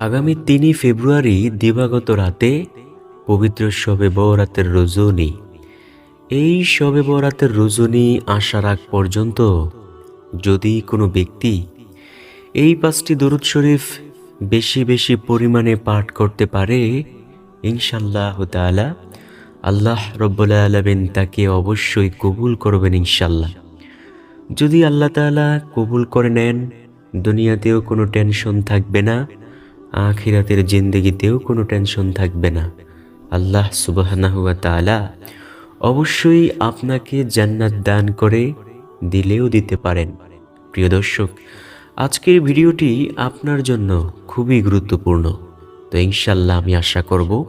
আগামী তিনই ফেব্রুয়ারি দিবাগত রাতে পবিত্র শবে বরাতের রজনী। এই শবে বরাতের রজনী আসার আগ পর্যন্ত যদি কোনো ব্যক্তি এই পাঁচটি দরুদ শরীফ বেশি বেশি পরিমাণে পাঠ করতে পারে ইনশাল্লাহ তাআলা আল্লাহ রব্বুল আলমিন তাকে অবশ্যই কবুল করবেন ইনশাল্লাহ যদি আল্লাহ তাআলা কবুল করে নেন, দুনিয়াতেও কোনো টেনশন থাকবে না। আখিরাতের জিন্দগিতেও কোনো টেনশন থাকবে না। আল্লাহ সুবহানাহুয়া তাআলা অবশ্যই আপনাকে জান্নাত দান করে দিলেও দিতে পারেন। প্রিয় দর্শক, আজকের ভিডিওটি আপনার জন্য খুবই গুরুত্বপূর্ণ। তো ইনশাল্লাহ আমি আশা করব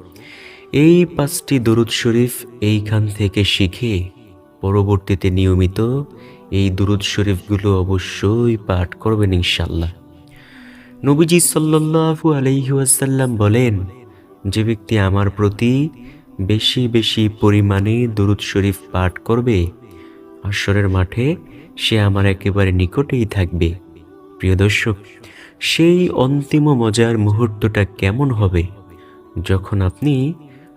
এই পাঁচটি দরুদ শরীফ এইখান থেকে শিখে পরবর্তীতে নিয়মিত এই দুরুদ শরীফগুলো অবশ্যই পাঠ করবেন ইনশাল্লাহ নবীজি সাল্লাল্লাহু আলাইহি ওয়াসাল্লাম বলেন, যে ব্যক্তি আমার প্রতি বেশি বেশি পরিমাণে দুরুদ শরীফ পাঠ করবে, আসরের মাঠে সে আমার একেবারে নিকটেই থাকবে। প্রিয় দর্শক, সেই অন্তিম মজার মুহূর্তটা কেমন হবে যখন আপনি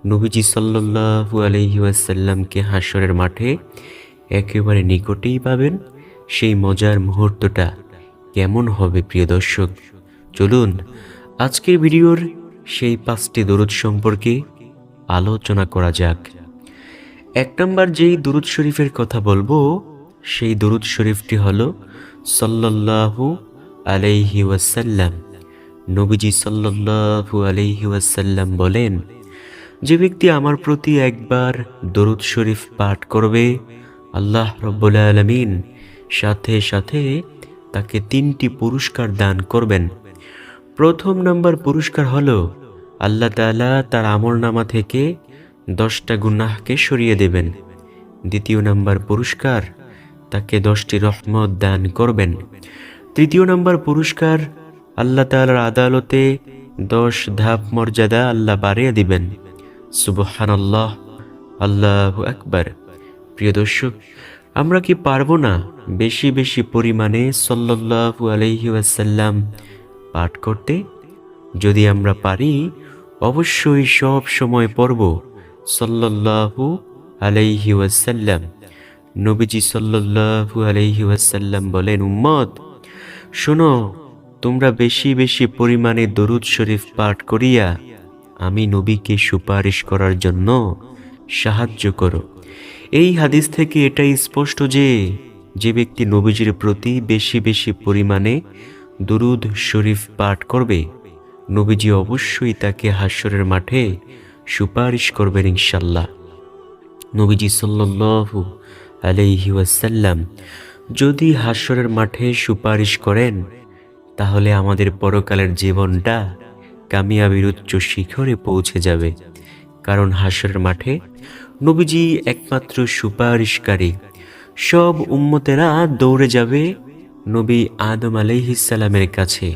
নবীজি সাল্লাল্লাহু আলাইহি ওয়াসাল্লামকে হাসরের মাঠে একেবারে নিকটেই পাবেন? সেই মজার মুহূর্তটা কেমন হবে প্রিয় দর্শক? চলুন আজকের ভিডিওর সেই পাঁচটি দরুদ সম্পর্কে আলোচনা করা যাক। এক নম্বর যেই দুরুদ শরীফের কথা বলব, সেই দরুদ শরীফটি হল সাল্লাল্লাহু আলাইহি ওয়াসাল্লাম। নবীজি সাল্লাল্লাহু আলাইহি ওয়াসাল্লাম বলেন, যে ব্যক্তি আমার প্রতি একবার দরুদ শরীফ পাঠ করবে, আল্লাহ রব্বুল আলমিন সাথে সাথে তাকে তিনটি পুরস্কার দান করবেন। প্রথম নাম্বার পুরস্কার হলো আল্লাহ তাআলা তার আমল নামা থেকে দশটা গুনাহকে সরিয়ে দেবেন। দ্বিতীয় নাম্বার পুরস্কার তাকে দশটি রহমত দান করবেন। তৃতীয় নাম্বার পুরস্কার আল্লাহ তাআলার আদালতে দশ ধাপ মর্যাদা আল্লাহ বাড়িয়ে দিবেন। সুবহানাল্লাহ, আল্লাহ আকবার। প্রিয় দর্শক, আমরা কি পারব না বেশি বেশি পরিমাণে সাল্লাল্লাহু আলাইহি ওয়াসাল্লাম পাঠ করতে? যদি আমরা পারি, অবশ্যই সব সময় পড়ব। সাল্লাল্লাহু আলাইহি ওয়াসাল্লাম। নবীজি সাল্লাল্লাহু আলাইহি ওয়াসাল্লাম বলেন, উম্মত, শোনো, তোমরা বেশি বেশি পরিমাণে দরুদ শরীফ পাঠ করিয়া আমি নবীকে সুপারিশ করার জন্য সাহায্য করো। এই হাদিস থেকে এটাই স্পষ্ট যে যে ব্যক্তি নবীজির প্রতি বেশি বেশি পরিমাণে দুরুদ শরীফ পাঠ করবে, নবীজি অবশ্যই তাকে হাস্যরের মাঠে সুপারিশ করবেন ইনশাল্লাহ। নবীজি সাল্লাল্লাহু আলাইহি ওয়াসাল্লাম যদি হাস্যরের মাঠে সুপারিশ করেন, তাহলে আমাদের পরকালের জীবনটা কামিয়াবির উচ্চ শিখরে পৌঁছে যাবে। কারণ হাসরের মাঠে নবীজি একমাত্র সুপারিশকারী। সব উম্মতেরা দৌড়ে যাবে নবী আদম আলাইহিসালামের কাছে।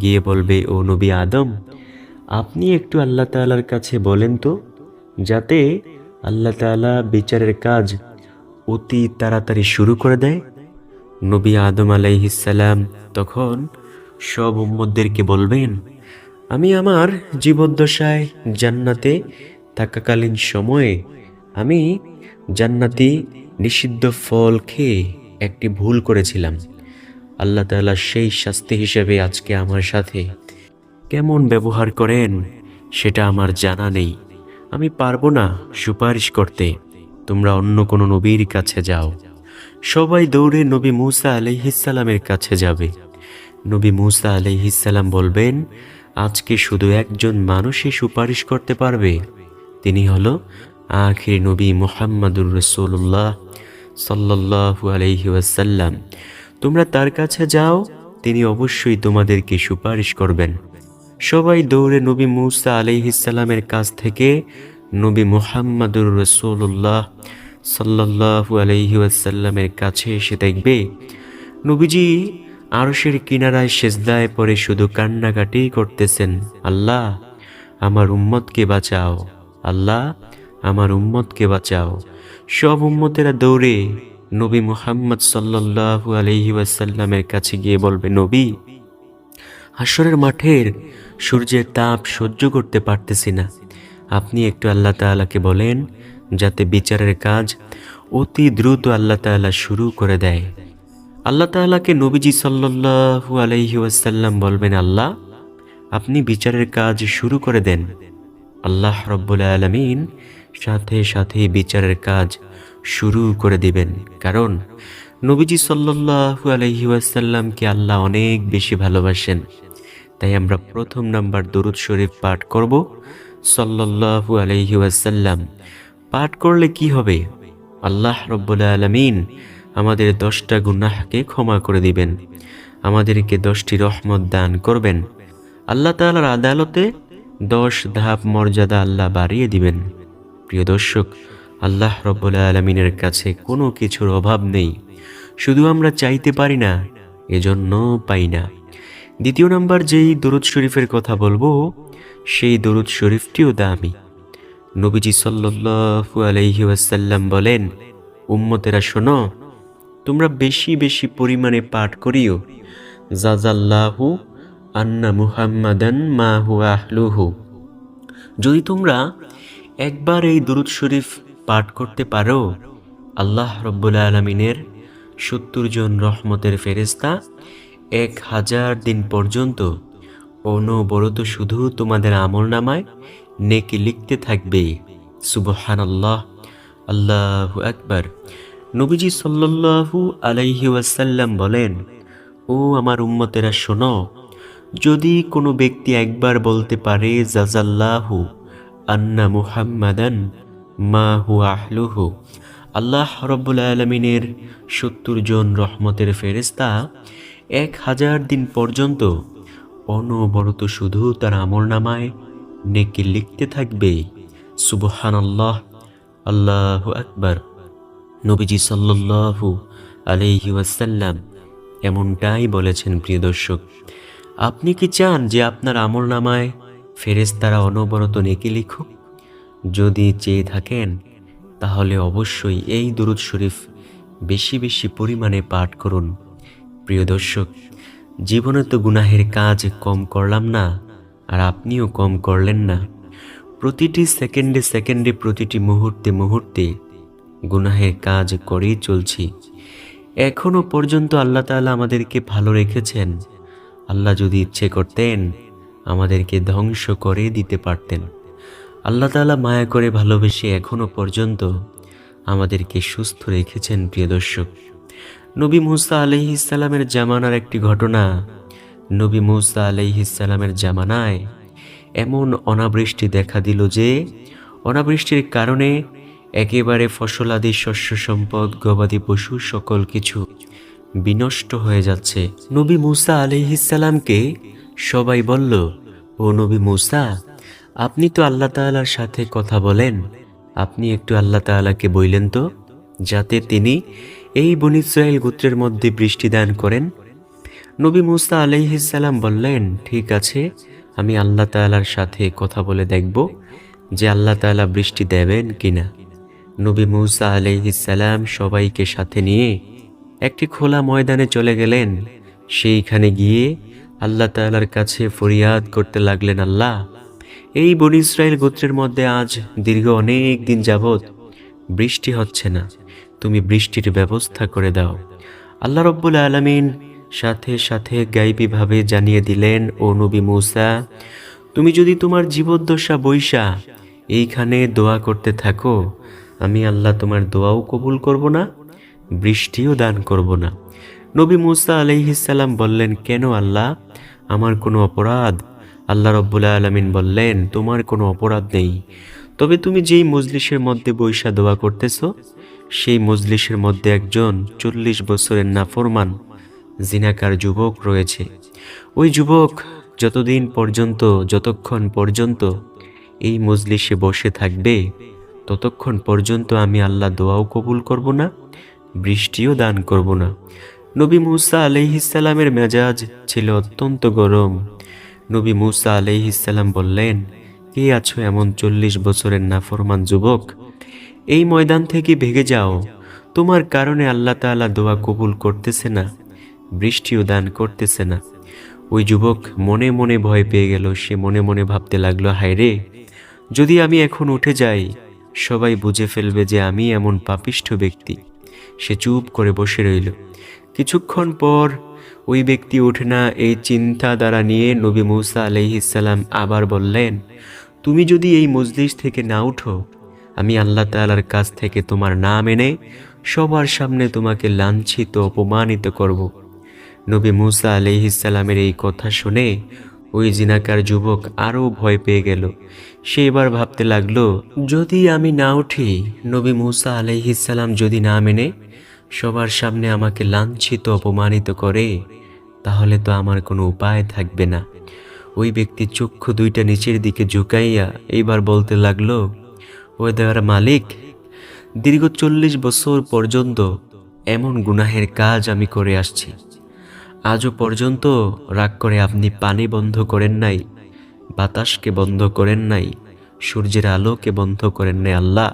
গিয়ে বলবে, ও নবী আদম, আপনি একটু আল্লাহ তাআলার কাছে বলেন তো, যাতে আল্লাহ তাআলা বিচারের কাজ অতি তাড়াতাড়ি শুরু করে দেয়। নবী আদম আলাইহিসাল্লাম তখন সব উম্মদদেরকে বলবেন, আমি আমার জীবদ্দশায় জান্নাতে থাকাকালীন সময়ে আমি জান্নাতি নিষিদ্ধ ফল খেয়ে একটি ভুল করেছিলাম। আল্লাহ তাআলা সেই শাস্তি হিসেবে আজকে আমার সাথে। কেমন ব্যবহার করেন, সেটা আমার জানা নেই। আমি পারব না সুপারিশ করতে। তোমরা অন্য কোনো নবীর কাছে যাও। সবাই দৌড়ে নবী মুসা আলহিসাল্লামের কাছে যাবে। নবী মুসা আলহিসাল্লাম বলবেন, আজকে শুধু একজন মানুষই সুপারিশ করতে পারবে। তিনি হলো আখির নবী মোহাম্মদুর রসুল্লাহ সাল্লাহু আলহি ওয়াসাল্লাম। তোমরা তার কাছে যাও, তিনি অবশ্যই তোমাদেরকে সুপারিশ করবেন। সবাই দৌড়ে নবী মুসা আলহিসাল্লামের কাছ থেকে নবী মোহাম্মদুর রসুল্লাহ সাল্লাহু আলহি ওয়াসাল্লামের কাছে এসে দেখবে, নবীজি আরশের কিনারায় সেজদায় পরে শুধু কান্নাকাটি করতেছেন, আল্লাহ, আমার উম্মতকে বাঁচাও, আল্লাহ, আমার উম্মতকে বাঁচাও। সব উম্মতেরা দৌড়ে নবী মুহাম্মদ সাল্লাল্লাহু আলহি ওয়াসাল্লামের কাছে গিয়ে বলবে, নবী হাসরের মাঠের সূর্যের তাপ সহ্য করতে পারতেছি না। আপনি একটু আল্লাহ তাআলাকে বলেন, যাতে বিচারের কাজ অতি দ্রুত আল্লাহ তাআলা শুরু করে দেয়। আল্লাহ তাআলাকে নবীজি সাল্লাল্লাহু আলাইহি ওয়াসাল্লাম বলবেন, আল্লাহ, আপনি বিচারের কাজ শুরু করে দেন। আল্লাহ রব্বুল আলমিন সাথে সাথে বিচারের কাজ শুরু করে দিবেন। কারণ নবীজি সাল্লাল্লাহু আলাইহি ওয়াসাল্লামকে আল্লাহ অনেক বেশি ভালোবাসেন। তাই আমরা প্রথম নাম্বার দরুদ শরীফ পাঠ করব। আলাইহি ওয়াসাল্লাম, পাঠ করলে কি হবে? আল্লাহ রব্বুল আলমিন আমাদের দশটা গুনাহকে ক্ষমা করে দিবেন। আমাদেরকে দশটি রহমত দান করবেন। আল্লাহ তাআলার আদালতে দশ ধাপ মর্যাদা আল্লাহ বাড়িয়ে দিবেন। প্রিয় দর্শক আল্লাহ রব্বুল আলমিনের কাছে কোনো কিছুর অভাব নেই। শুধু আমরা চাইতে পারি না, এজন্য পাই না। দ্বিতীয় নাম্বার যেই দরুদ শরীফের কথা বলব, সেই দরুদ শরীফটিও দামি। নবীজি সাল্লাল্লাহু আলাইহি ওয়াসাল্লাম বলেন, উম্মতেরা শোনো, তোমরা বেশি বেশি পরিমাণে পাঠ করিও। জাজাল্লাহু আন্না মুহাম্মাদান মা হুয়া আহলুহু। যদি তোমরা একবার এই দরুদ শরীফ পাঠ করতে পারো? আল্লাহ রব্বুল আলমিনের সত্তর জন রহমতের ফেরেস্তা এক হাজার দিন পর্যন্ত অনবরত শুধু তোমাদের আমল নামায় নেকি লিখতে থাকবে। সুবহান আল্লাহ আল্লাহ আকবার। নবীজি সাল্লাল্লাহু আলাইহি ওয়াসাল্লাম বলেন, ও আমার উম্মতেরা, শোনো, যদি কোনো ব্যক্তি একবার বলতে পারে, জাজাল্লাহু আন্না মুহাম্মাদান মা হু আহলুহু। আল্লাহ রব্বুল আলমিনের সত্তর জন রহমতের ফেরেস্তা এক হাজার দিন পর্যন্ত অনবরত শুধু তার আমল নামায় নেকি লিখতে থাকবে। সুবহান আল্লাহ আল্লাহ আকবার। নবীজি সাল্লাল্লাহু আলাইহি ওয়াসাল্লাম এমনটাই বলেছেন, প্রিয় দর্শক। আপনি কি চান যে আপনার আমল নামায় ফেরেশতারা অনবরত নেকি লিখুক? যদি চেয়ে থাকেন, তাহলে অবশ্যই এই দুরুদ শরীফ বেশি বেশি পরিমাণে পাঠ করুন। প্রিয় দর্শক, জীবনে তো গুনাহের কাজ কম করলাম না, আর আপনিও কম করলেন না। প্রতিটি সেকেন্ডে সেকেন্ডে, প্রতিটি মুহূর্তে মুহূর্তে গুনাহের কাজ করেই চলছি। এখনও পর্যন্ত আল্লাহ তাআলা আমাদেরকে ভালো রেখেছেন। আল্লাহ যদি ইচ্ছে করতেন, আমাদেরকে ধ্বংস করে দিতে পারতেন। আল্লাহ তাআলা মায়া করে ভালোবেসে এখনও পর্যন্ত আমাদেরকে সুস্থ রেখেছেন, প্রিয় দর্শক। নবী মুসা আলহিসাল্লামের জামানার একটি ঘটনা, নবী মুসা আলহিসাল্লামের জামানায় এমন অনাবৃষ্টি দেখা দিল যে, অনাবৃষ্টির কারণে একেবারে ফসলাদি শস্য সম্পদ, গবাদি পশু সকল কিছু বিনষ্ট হয়ে যাচ্ছে। নবী মুসা আলহিসাল্লামকে সবাই বলল, ও নবী মুসা আপনি তো আল্লাহ তাআলার সাথে কথা বলেন। আপনি একটু আল্লাহ তাআলাকে বইলেন তো, যাতে তিনি এই বন ইসরায়েল গোত্রের মধ্যে বৃষ্টি দান করেন। নবী মুসা আলাইহিসাল্লাম বললেন, ঠিক আছে, আমি আল্লাহ তাআলার সাথে কথা বলে দেখব যে আল্লাহ তাআলা বৃষ্টি দেবেন কিনা। নবী মুসা আলাইহিসাল্লাম সবাইকে সাথে নিয়ে একটি খোলা ময়দানে চলে গেলেন। সেইখানে গিয়ে আল্লাহ তাআলার কাছে ফরিয়াদ করতে লাগলেন আল্লাহ। এই বন ইসরায়েল গোত্রের মধ্যে আজ দীর্ঘ অনেক দিন যাবৎ বৃষ্টি হচ্ছে না। তুমি বৃষ্টির ব্যবস্থা করে দাও। আল্লাহ রব্বুল আলমিন সাথে সাথে গাইবীভাবে জানিয়ে দিলেন, ও নবী মৌসা, তুমি যদি তোমার জীবদ্দশা বৈশা, এইখানে দোয়া করতে থাকো। আমি আল্লাহ তোমার দোয়াও কবুল করব না, বৃষ্টিও দান করব না। নবী মুসা আলাইহিসাল্লাম বললেন, কেন আল্লাহ, আমার কোনো অপরাধ আল্লাহ রব্বুল্লা আলমিন বললেন, তোমার কোনো অপরাধ নেই। তবে তুমি যেই মজলিসের মধ্যে বৈশা দোয়া করতেছ, সেই মজলিসের মধ্যে একজন চল্লিশ বছরের নাফরমান, জিনাকার যুবক রয়েছে। ওই যুবক যতদিন পর্যন্ত, যতক্ষণ পর্যন্ত এই মজলিসে বসে থাকবে, ততক্ষণ পর্যন্ত আমি আল্লাহ দোয়াও কবুল করব না, বৃষ্টিও দান করব না। নবী মুসা আলহিসাল্লামের মেজাজ ছিল অত্যন্ত গরম। নবী মুসা আলহিসাল্লাম বললেন, কে আছো এমন চল্লিশ বছরের নাফরমান যুবক? এই ময়দান থেকে ভেগে যাও। তোমার কারণে আল্লাহ তাআলা দোয়া কবুল করতেছে না, বৃষ্টিও দান করতেছে না। ওই যুবক মনে মনে ভয় পেয়ে গেল, সে মনে মনে ভাবতে লাগল, হায় রে, যদি আমি এখন উঠে যাই, সবাই বুঝে ফেলবে যে আমি এমন পাপিষ্ঠ ব্যক্তি। সে চুপ করে বসে রইল। কিছুক্ষণ পর ওই ব্যক্তি উঠে না এই চিন্তা দ্বারা নিয়ে নবী মৌসা আলহিসাল্লাম আবার বললেন, তুমি যদি এই মজলিস থেকে না উঠো, আমি আল্লাহ তালার কাছ থেকে তোমার নাম এনে সবার সামনে তোমাকে লাঞ্ছিত, অপমানিত করব। নবী মুসা আলহিসাল্লামের এই কথা শুনে ওই জিনাকার যুবক আরও ভয় পেয়ে গেল। সে এবার ভাবতে লাগল, যদি আমি না উঠি, নবী মুসা আলহিসাল্লাম যদি না মেনে সবার সামনে আমাকে লাঞ্ছিত, অপমানিত করে, তাহলে তো আমার কোনো উপায় থাকবে না। ওই ব্যক্তি চক্ষু দুইটা নিচের দিকে ঝুঁকাইয়া এইবার বলতে লাগল, ও দেওয়ার মালিক, দীর্ঘ চল্লিশ বছর পর্যন্ত এমন গুনাহের কাজ আমি করে আসছি। আজও পর্যন্ত রাগ করে আপনি পানি বন্ধ করেন নাই, বাতাসকে বন্ধ করেন নাই, সূর্যের আলোকে বন্ধ করেন নাই আল্লাহ।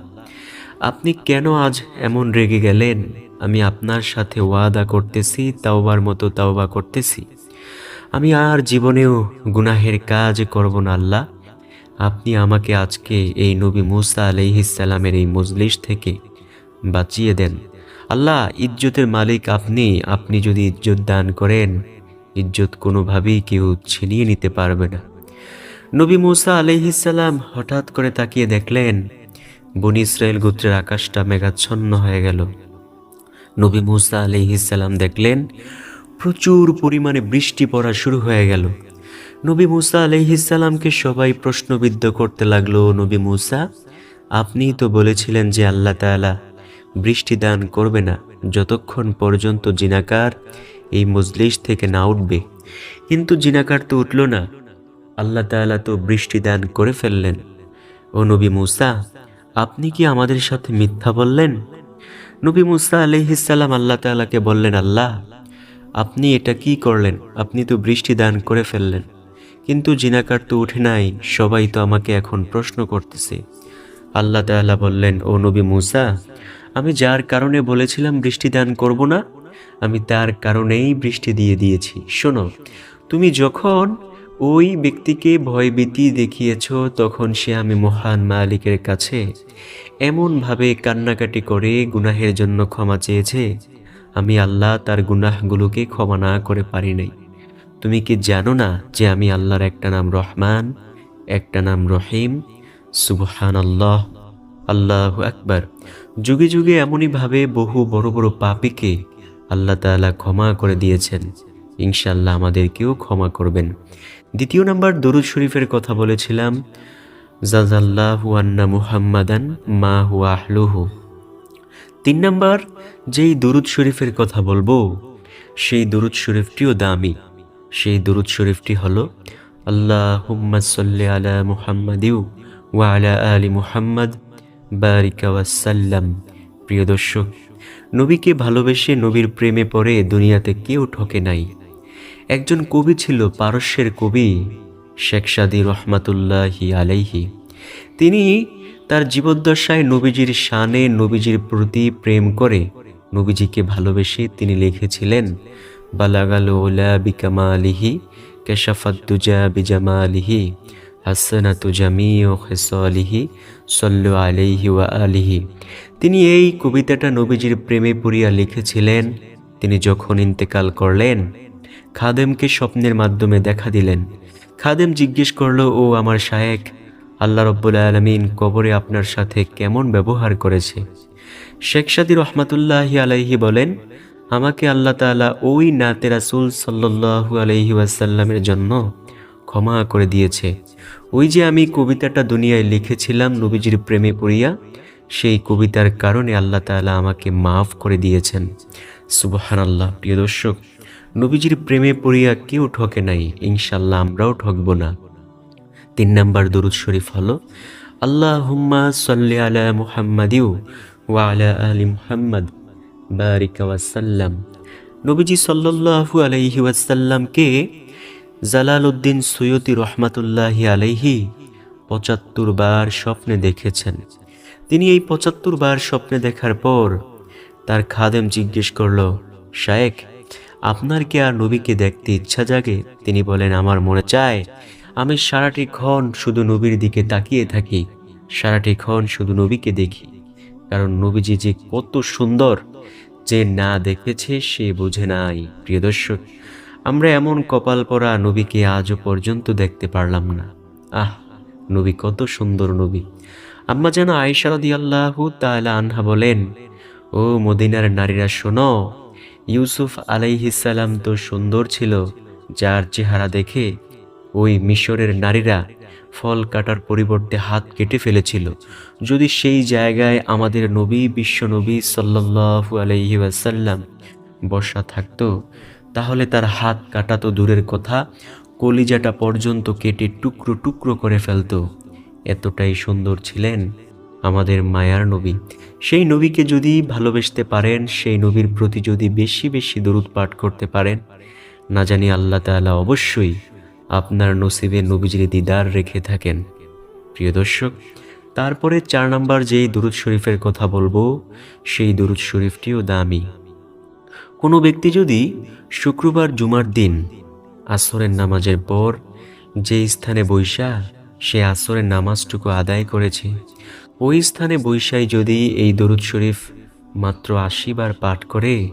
আপনি কেন আজ এমন রেগে গেলেন? আমি আপনার সাথে ওয়াদা করতেছি, তাওবার মতো তাওবা করতেছি। আমি আর জীবনেও গুনাহের কাজ করব না, আল্লাহ। আপনি আমাকে আজকে এই নবী মুসা আলহিসাল্লামের এই মজলিস থেকে বাঁচিয়ে দেন। আল্লাহ, ইজ্জতের মালিক আপনি। আপনি যদি ইজ্জত দান করেন, ইজ্জত কোনোভাবেই কেউ ছিনিয়ে নিতে পারবে না। নবী মুসা আলহিসাল্লাম হঠাৎ করে তাকিয়ে দেখলেন, বনি ইসরায়েল গোত্রের আকাশটা মেঘাচ্ছন্ন হয়ে গেল। নবী মুসা আলহিসাল্লাম দেখলেন, প্রচুর পরিমাণে বৃষ্টি পড়া শুরু হয়ে গেল। নবী মুসা আলহিসাল্লামকে সবাই প্রশ্নবিদ্ধ করতে লাগল, নবী মুসা আপনি তো বলেছিলেন যে আল্লাহ তাআলা বৃষ্টি দান করবে না, যতক্ষণ পর্যন্ত জিনাকার এই মজলিস থেকে না উঠবে। কিন্তু জিনাকার তো উঠল না। আল্লাহ তাআলা তো বৃষ্টি দান করে ফেললেন। ও নবী মুসা, আপনি কি আমাদের সাথে মিথ্যা বললেন? নবী মুসা আলহিসাল্লাম আল্লাহ তাআলাকে বললেন, আল্লাহ, আপনি এটা কি করলেন? আপনি তো বৃষ্টি দান করে ফেললেন। কিন্তু জিনাকার তো উঠে নাই, সবাই তো আমাকে এখন প্রশ্ন করতেছে। আল্লাহ তাআলা বললেন, ও নবী মুসা, আমি যার কারণে বলেছিলাম বৃষ্টি দান করব না, আমি তার কারণেই বৃষ্টি দিয়ে দিয়েছি। শোনো, তুমি যখন ওই ব্যক্তিকে ভয়ভীতি দেখিয়েছ তখন সে আমি মহান মালিকের কাছে। এমনভাবে কান্নাকাটি করে গুনাহের জন্য ক্ষমা চেয়েছে। আমি আল্লাহ তার গুনাহগুলোকে ক্ষমা না করে পারি নাই। তুমি কি জানো না যে আমি আল্লাহর একটা নাম রহমান, একটা নাম রহিম? সুবহান আল্লাহ আল্লাহ আকবার। যুগে যুগে এমনইভাবে বহু বড় বড় পাপীকে আল্লাহ তাআলা ক্ষমা করে দিয়েছেন। ইনশাল্লাহ আমাদেরকেও ক্ষমা করবেন। দ্বিতীয় নাম্বার দরুদ শরীফের কথা বলেছিলাম জাজাল্লাহু আন্না মুহাম্মাদান মা হুয়া আহলুহু। তিন নাম্বার, যেই দরুদ শরীফের কথা বলব, সেই দরুদ শরীফটিও দামি। সেই দরুদ শরীফটি হলো আল্লাহ হুম্মা সাল্লি আলা মুহাম্মাদিউ ওয়া আলা আলি মুহাম্মদ, বারিকা ওয়াসাল্লাম প্রিয় দর্শক, নবীকে ভালোবেসে নবীর প্রেমে পড়ে দুনিয়াতে কেউ ঠকে নাই। একজন কবি ছিল, পারস্যের কবি শেখ সাদি রহমাতুল্লাহি আলাইহি। তিনি তার জীবদ্দশায় নবীজির শানে নবীজির প্রতি প্রেম করে নবীজিকে ভালোবেসে তিনি লিখেছিলেন, বালাগাল ওলা বিকামা বিকামালিহি কেশাফাদ্দুজা বিজামালিহি হাসানাতু জামি ও খেসলিহি সল্লু আলিহি ওয়া আলিহি। তিনি এই কবিতাটা নবীজির প্রেমে পড়িয়া লিখেছিলেন। তিনি যখন ইন্তেকাল করলেন খাদেমকে স্বপ্নের মাধ্যমে দেখা দিলেন। খাদেম জিজ্ঞেস করল, ও আমার শায়েক আল্লাহ রব্বুল আলমিন কবরে আপনার সাথে কেমন ব্যবহার করেছে? শেখ সাদি রহমাতুল্লাহি আলাইহি বলেন, আমাকে আল্লাহ তাআলা ওই নাতে রাসুল সাল্লাল্লাহু আলাইহি ওয়াসাল্লামের জন্য ক্ষমা করে দিয়েছে। ওই যে আমি কবিতাটা দুনিয়ায় লিখেছিলাম নবীজির প্রেমে পড়িয়া, সেই কবিতার কারণে আল্লাহ তাআলা আমাকে মাফ করে দিয়েছেন। সুবহান আল্লাহ প্রিয় দর্শক নবীজির প্রেমে পড়িয়া কেউ ঠকে নাই। ইনশাল্লাহ আমরাও ঠকব না। তিন নাম্বার দরুদ শরীফ হলো আল্লাহ হুম্মা সাল্লি আলা মুহাম্মাদিউ ওয়া আলা আলি মুহাম্মদ, বারিকা ওয়াসাল্লাম নবীজি সাল্লাল্লাহু আলাইহি ওয়াসাল্লামকে জালালউদ্দিন সৈয়দি রহমাতুল্লাহি আলাইহি পঁচাত্তর বার স্বপ্নে দেখেছেন। তিনি এই পঁচাত্তর বার স্বপ্নে দেখার পর তার খাদেম জিজ্ঞেস করল শায়েক আপনার কি আর নবীকে দেখতে ইচ্ছা জাগে? তিনি বলেন, আমার মনে চায় আমি সারাটি ক্ষণ শুধু নবীর দিকে তাকিয়ে থাকি। সারাটি ক্ষণ শুধু নবীকে দেখি। কারণ নবীজি যে কত সুন্দর, যে না দেখেছে সে বুঝে নাই। প্রিয় দর্শক, আমরা এমন কপাল পরা নবীকে আজও পর্যন্ত দেখতে পারলাম না। আহ, নবী কত সুন্দর নবী। আম্মা যেন আয়সারদি আল্লাহ তাআলা আনহা বলেন, ও মদিনার নারীরা শোনো ইউসুফ আলাইহিসাল্লাম তো সুন্দর ছিল, যার চেহারা দেখে ওই মিশরের নারীরা ফল কাটার পরিবর্তে হাত কেটে ফেলেছিল। যদি সেই জায়গায় আমাদের নবী, বিশ্ব নবী সাল্লাল্লাহু আলাইহি ওয়াসাল্লাম বসা থাকতো, তাহলে তার হাত কাটা তো দূরের কথা, কলিজাটা পর্যন্ত কেটে টুকরো টুকরো করে ফেলতো। এতটাই সুন্দর ছিলেন আমাদের মায়ার নবী। সেই নবীকে যদি ভালোবাসতে পারেন, সেই নবীর প্রতি যদি বেশি বেশি দরুদ পাঠ করতে পারেন, না জানি আল্লাহ তাআলা অবশ্যই আপনার নসিবে নবীজির দিদার রেখে থাকেন। প্রিয় দর্শক, তারপরে চার নাম্বার যেই দুরুদ শরীফের কথা বলব, সেই দুরুদ শরীফটিও দামি। কোনো ব্যক্তি যদি শুক্রবার জুমার দিন আসরের নামাজের পর যে স্থানে বৈশা সে আসরের নামাজটুকু আদায় করেছে ওই স্থানে বৈশাই যদি এই দরুদ শরীফ মাত্র আশি বার পাঠ করে,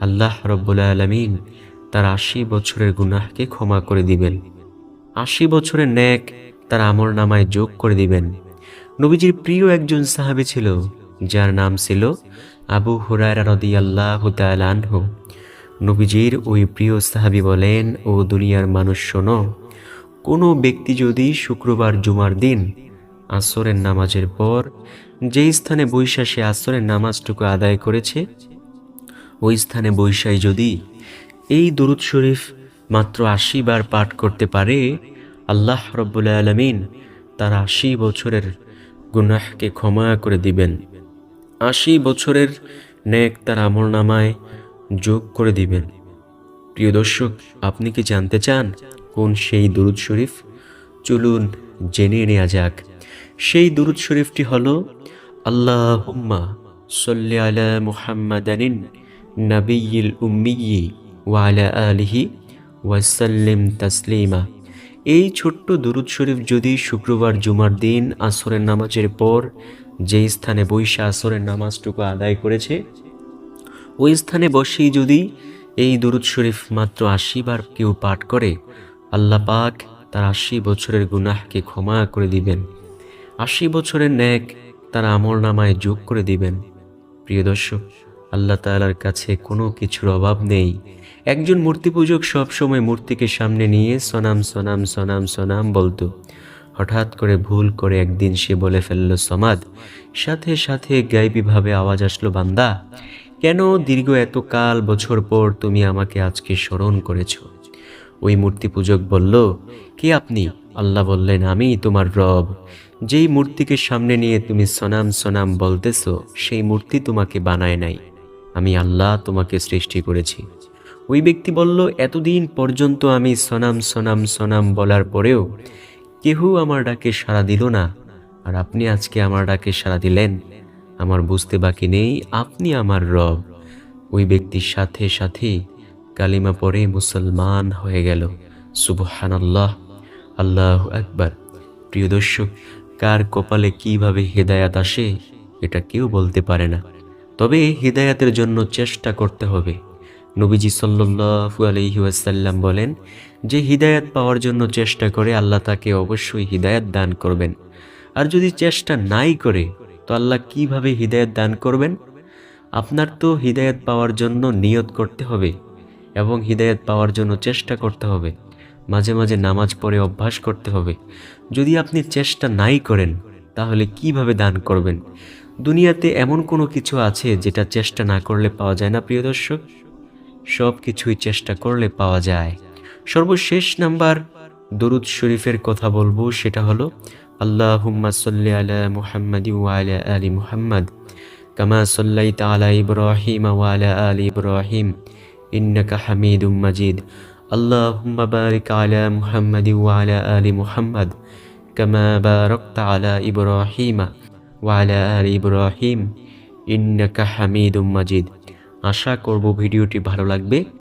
আল্লাহ রব্বুল আলমিন তার আশি বছরের গুনাহকে ক্ষমা করে দিবেন। আশি বছরের ন্যাক তার আমর নামায় যোগ করে দিবেন। নবীজির প্রিয় একজন সাহাবী ছিল, যার নাম ছিল আবু হুরায়রা রাদিয়াল্লাহু তাআলা আনহু। নবীজির ওই প্রিয় সাহাবী বলেন, ও দুনিয়ার মানুষ শোনো, কোনো ব্যক্তি যদি শুক্রবার জুমার দিন আসরের নামাজের পর যেই স্থানে বৈশা সে আসরের নামাজটুকু আদায় করেছে, ওই স্থানে বৈশাই যদি এই দরুদ শরীফ মাত্র আশি বার পাঠ করতে পারে, আল্লাহ রব্বুল আলমিন তার আশি বছরের গুনাহকে ক্ষমা করে দিবেন। আশি বছরের নেক তার আমল নামায় যোগ করে দিবেন। প্রিয় দর্শক, আপনি কি জানতে চান কোন সেই দরুদ শরীফ? চলুন জেনে নেওয়া যাক। সেই দুরুদ শরীফটি হল আল্লাহ সল্লি আলা মুহাম্মাদানিন নবিয়িল উম্মিয়ি ওয়ালা আলিহি ওয়াসাল্লিম তাসলিমা। এই ছোট্ট দুরুদ শরীফ যদি শুক্রবার জুমার দিন আসরের নামাজের পর যে স্থানে বৈশা আসরের নামাজটুকু আদায় করেছে, ওই স্থানে বসেই যদি এই দুরুদ শরীফ মাত্র বার কেউ পাঠ করে, আল্লাহ পাক তার আশি বছরের গুনাহকে ক্ষমা করে দিবেন। আশি বছরের ন্যাক তার আমল নামায় যোগ করে দিবেন। প্রিয় দর্শক, আল্লাহ তাআলার কাছে কোনো কিছুর অভাব নেই। একজন মূর্তি পূজক সবসময় মূর্তিকে সামনে নিয়ে সনাম সনাম সনাম সনাম বলতো। হঠাৎ করে ভুল করে একদিন সে বলে ফেলল, সমাদ, সাথে সাথে গাইবীভাবে আওয়াজ আসলো, বান্দা, কেন দীর্ঘ এত কাল বছর পর তুমি আমাকে আজকে স্মরণ করেছ? ওই মূর্তি পূজক বলল, কে আপনি? আল্লাহ বললেন, আমি তোমার রব। যেই মূর্তিকে সামনে নিয়ে তুমি সনাম সনাম বলতেছ, সেই মূর্তি তোমাকে বানায় নাই। আমি আল্লাহ তোমাকে সৃষ্টি করেছি। ওই ব্যক্তি বলল, এতদিন পর্যন্ত আমি সনাম সনাম সনাম বলার পরেও কেহ আমার ডাকে সাড়া দিল না, আর আপনি আজকে আমার ডাকে সাড়া দিলেন। আমার বুঝতে বাকি নেই, আপনি আমার রব। ওই ব্যক্তির সাথে সাথে কালিমা পরে মুসলমান হয়ে গেল। সুবহান আল্লাহ আল্লাহ একবার প্রিয় দর্শক কার কপালে কীভাবে হেদায়াত আসে, এটা কেউ বলতে পারে না। তবে হৃদায়াতের জন্য চেষ্টা করতে হবে। নবীজি সাল্লু আলহি ওয়াসাল্লাম বলেন, যে হৃদায়াত পাওয়ার জন্য চেষ্টা করে, আল্লাহ তাকে অবশ্যই হৃদায়াত দান করবেন। আর যদি চেষ্টা নাই করে, তো আল্লাহ কীভাবে হৃদায়ত দান করবেন? আপনার তো হৃদায়ত পাওয়ার জন্য নিয়ত করতে হবে এবং হৃদায়ত পাওয়ার জন্য চেষ্টা করতে হবে। মাঝে মাঝে নামাজ পড়ে অভ্যাস করতে হবে। যদি আপনি চেষ্টা নাই করেন, তাহলে কীভাবে দান করবেন? দুনিয়াতে এমন কোনো কিছু আছে যেটা চেষ্টা না করলে পাওয়া যায় না, প্রিয় দর্শক? সব কিছুই চেষ্টা করলে পাওয়া যায়। সর্বশেষ নাম্বার দরুদ শরীফের কথা বলব, সেটা হলো, আল্লাহুম্মা সাল্লি আলা মুহাম্মাদ ওয়া আলা মুহাম্মাদ, কামা সাল্লাইতা আলা ইব্রাহিম ওয়া আলা ইব্রাহিম, ইন্নাকা হামিদুম মাজিদ। আল্লাহুম্মা বারিক আলা মুহাম্মাদ ওয়া আলা আলি মুহাম্মাদ কামা বারাকতা আলা ইব্রাহিম ওয়া আলা আলি ইব্রাহিম ইন্নাকা হামিদুম মাজিদ আশা করব ভিডিওটি ভালো লাগবে।